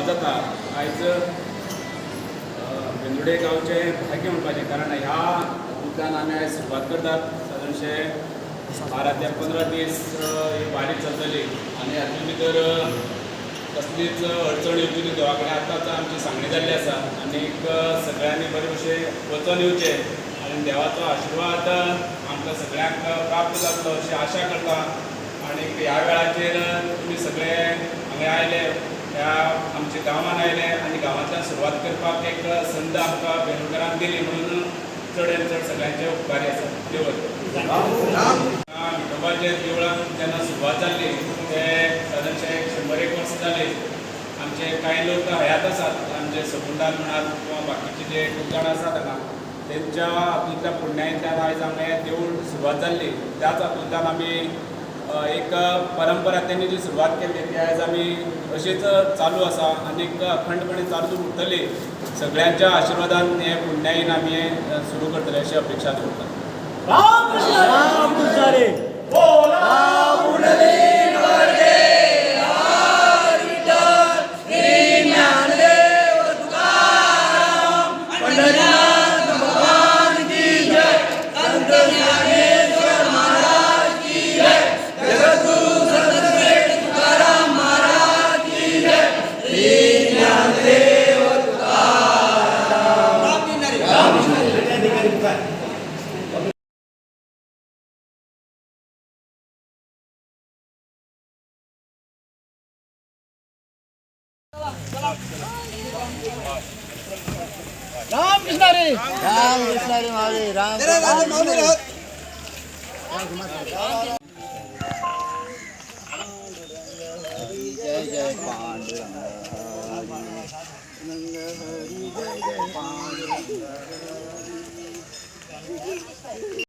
सुरवाती जाता आयज बेंदुडे गांवचे भाग्य म्हणपाचें कारण ह्या उद्यान आमी आयज सुरवात करतात. सादारणशे बारा ते पंदरा दीस ही वारी चलतली आनी हातूंत भितर कसलीच अडचण येवची न्ही देवा कडेन आतांच आमची सांगणी जाल्ली आसा आनीक सगळ्यांनी बरे भशेन वचून येवचें आनी देवाचो आशिर्वाद आमकां सगळ्यांक प्राप्त जातलो अशी आशा करता. आनीक ह्या वेळाचेर तुमी सगळे हांगा आयले. ह्या आमच्या गांवांत आयले आनी गांवांतल्यान सुरवात करपाक एक संद आमकां बेलूकरान दिली म्हणून चड चड सगळ्यांचे उपकारी आसा देवळ विठोबाच्या देवळान जेन्ना सुरवात जाल्ली ते सादारणशे एक शंबर एक वर्सां जाली. आमचे कांय लोक हयात आसात आमचे समुदान म्हणात किंवा बाकीचे जे कुलगाण आसात हांगा तेंच्या हातूंतल्या पुण्यायेंतल्यान आयज हांगा हें देवूळ सुरवात जाल्ली त्याच हातूंतल्यान आमी एक परंपरा त्यांनी जी सुरवात केली ती आयज आमी अशीच चालू आसा आनीक अखंडपणे चालू उरतली सगळ्यांच्या आशिर्वादान हे पुण्यायीन आमी हें सुरू करतले अशी अपेक्षा दवरता राम कृष्ण हरे राम कृष्ण हरे हरे राम राम जय जय पांडुरंग हरि जय जय पांडुरंग